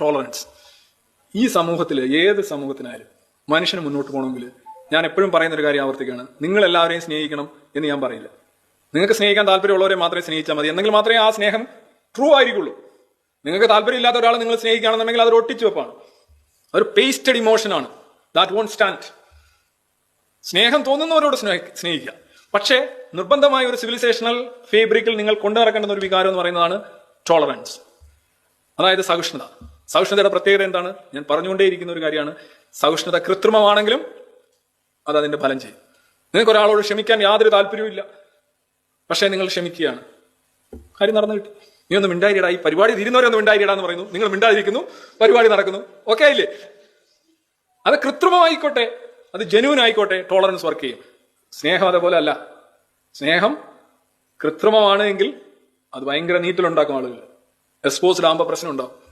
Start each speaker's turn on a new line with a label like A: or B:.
A: Tolerance ഈ സമൂഹത്തിൽ ഏത് സമൂഹത്തിനായാലും മനുഷ്യന് മുന്നോട്ട് പോകണമെങ്കിൽ ഞാൻ എപ്പോഴും പറയുന്ന ഒരു കാര്യം ആവർത്തിക്കുകയാണ്. നിങ്ങൾ എല്ലാവരെയും സ്നേഹിക്കണം എന്ന് ഞാൻ പറയില്ല. നിങ്ങൾക്ക് സ്നേഹിക്കാൻ താല്പര്യമുള്ളവരെ മാത്രമേ സ്നേഹിച്ചാൽ മതി. എന്നെങ്കിൽ മാത്രമേ ആ സ്നേഹം ട്രൂ ആയിരിക്കുള്ളൂ. നിങ്ങൾക്ക് താല്പര്യമില്ലാത്ത ഒരാളെ നിങ്ങൾ സ്നേഹിക്കുകയാണെന്നുണ്ടെങ്കിൽ അതൊരു ഒട്ടിച്ചു വെപ്പാണ്. അതൊരു പേസ്റ്റഡ് ഇമോഷനാണ് ദാറ്റ് വോണ്ട് സ്റ്റാൻഡ് സ്നേഹം തോന്നുന്നവരോട് സ്നേഹി- സ്നേഹിക്കുക. പക്ഷേ നിർബന്ധമായ ഒരു സിവിലൈസേഷണൽ ഫേബ്രിക്കിൽ നിങ്ങൾ കൊണ്ടു നടക്കേണ്ടുന്ന ഒരു വികാരം എന്ന് പറയുന്നതാണ് ടോളറൻസ് അതായത് സഹിഷ്ണുത. സഹിഷ്ണുതയുടെ പ്രത്യേകത എന്താണ്? ഞാൻ പറഞ്ഞുകൊണ്ടേയിരിക്കുന്ന ഒരു കാര്യമാണ്. സഹിഷ്ണുത കൃത്രിമമാണെങ്കിലും അത് അതിന്റെ ഫലം ചെയ്യും. നിങ്ങൾക്ക് ഒരാളോട് ക്ഷമിക്കാൻ യാതൊരു താല്പര്യവും പക്ഷേ നിങ്ങൾ ക്ഷമിക്കുകയാണ്. കാര്യം നടന്നു കിട്ടി. നീ ഒന്ന് മിണ്ടായിരിടാ ഈ പരിപാടി തീരുന്നവരെ ഒന്ന് മിണ്ടായിരിടാ എന്ന് പറയുന്നു. നിങ്ങൾ മിണ്ടാതിരിക്കുന്നു. പരിപാടി നടക്കുന്നു. ഓക്കെ ആയില്ലേ അത് കൃത്രിമമായിക്കോട്ടെ. അത് ജനുവൻ ആയിക്കോട്ടെ. ടോളറൻസ് വർക്ക് ചെയ്യും. സ്നേഹം അതേപോലെ അല്ല. സ്നേഹം കൃത്രിമമാണ് എങ്കിൽ അത് ഭയങ്കര നീറ്റിലുണ്ടാക്കും ആളുകൾ. എക്സ്പോസ്ഡ് ആകുമ്പോൾ പ്രശ്നം ഉണ്ടാവും